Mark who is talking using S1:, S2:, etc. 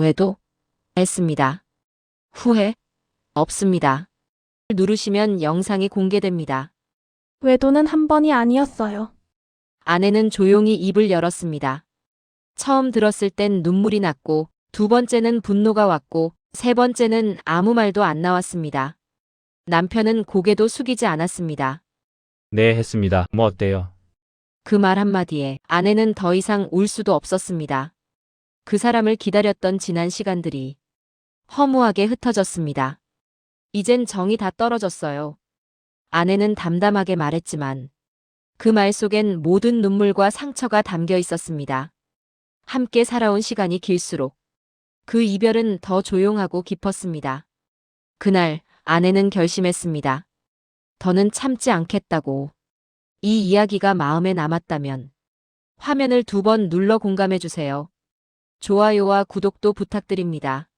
S1: 후회도 했습니다. 후회? 없습니다. 누르시면 영상이 공개됩니다.
S2: 외도는 한 번이 아니었어요.
S1: 아내는 조용히 입을 열었습니다. 처음 들었을 땐 눈물이 났고, 두 번째는 분노가 왔고, 세 번째는 아무 말도 안 나왔습니다. 남편은 고개도 숙이지 않았습니다.
S3: 네, 했습니다. 뭐 어때요?
S1: 그 말 한마디에 아내는 더 이상 울 수도 없었습니다. 그 사람을 기다렸던 지난 시간들이 허무하게 흩어졌습니다. 이젠 정이 다 떨어졌어요. 아내는 담담하게 말했지만 그 말 속엔 모든 눈물과 상처가 담겨 있었습니다. 함께 살아온 시간이 길수록 그 이별은 더 조용하고 깊었습니다. 그날 아내는 결심했습니다. 더는 참지 않겠다고. 이 이야기가 마음에 남았다면 화면을 두 번 눌러 공감해 주세요. 좋아요와 구독도 부탁드립니다.